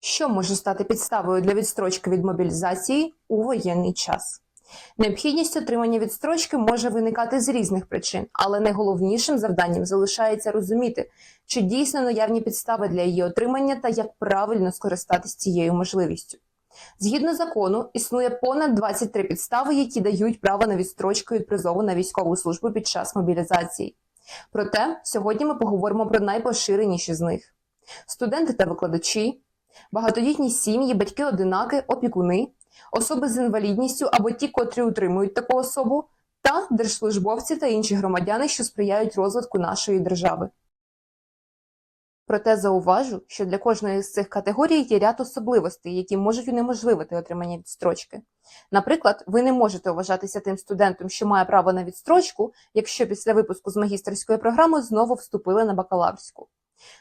Що може стати підставою для відстрочки від мобілізації у воєнний час? Необхідність отримання відстрочки може виникати з різних причин, але найголовнішим завданням залишається розуміти, чи дійсно наявні підстави для її отримання та як правильно скористатись цією можливістю. Згідно закону, існує понад 23 підстави, які дають право на відстрочку від призову на військову службу під час мобілізації. Проте сьогодні ми поговоримо про найпоширеніші з них: студенти та викладачі, багатодітні сім'ї, батьки-одинаки, опікуни, особи з інвалідністю або ті, котрі утримують таку особу, та держслужбовці та інші громадяни, що сприяють розвитку нашої держави. Проте зауважу, що для кожної з цих категорій є ряд особливостей, які можуть унеможливити отримання відстрочки. Наприклад, ви не можете вважатися тим студентом, що має право на відстрочку, якщо після випуску з магістерської програми знову вступили на бакалаврську.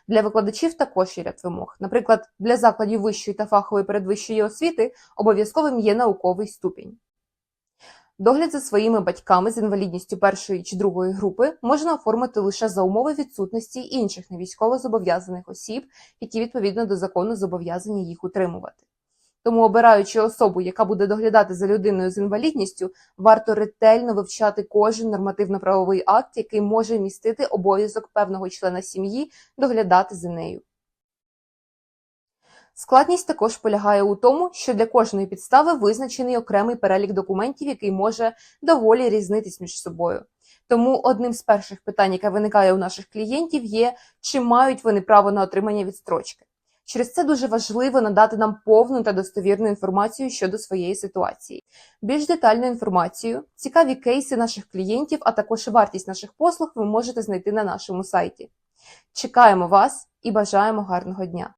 Для викладачів також є ряд вимог. Наприклад, для закладів вищої та фахової передвищої освіти обов'язковим є науковий ступінь. Догляд за своїми батьками з інвалідністю першої чи другої групи можна оформити лише за умови відсутності інших невійськово зобов'язаних осіб, які відповідно до закону зобов'язані їх утримувати. Тому, обираючи особу, яка буде доглядати за людиною з інвалідністю, варто ретельно вивчати кожен нормативно-правовий акт, який може містити обов'язок певного члена сім'ї доглядати за нею. Складність також полягає у тому, що для кожної підстави визначений окремий перелік документів, який може доволі різнитись між собою. Тому одним з перших питань, яке виникає у наших клієнтів, є чи мають вони право на отримання відстрочки. Через це дуже важливо надати нам повну та достовірну інформацію щодо своєї ситуації. Більш детальну інформацію, цікаві кейси наших клієнтів, а також вартість наших послуг ви можете знайти на нашому сайті. Чекаємо вас і бажаємо гарного дня!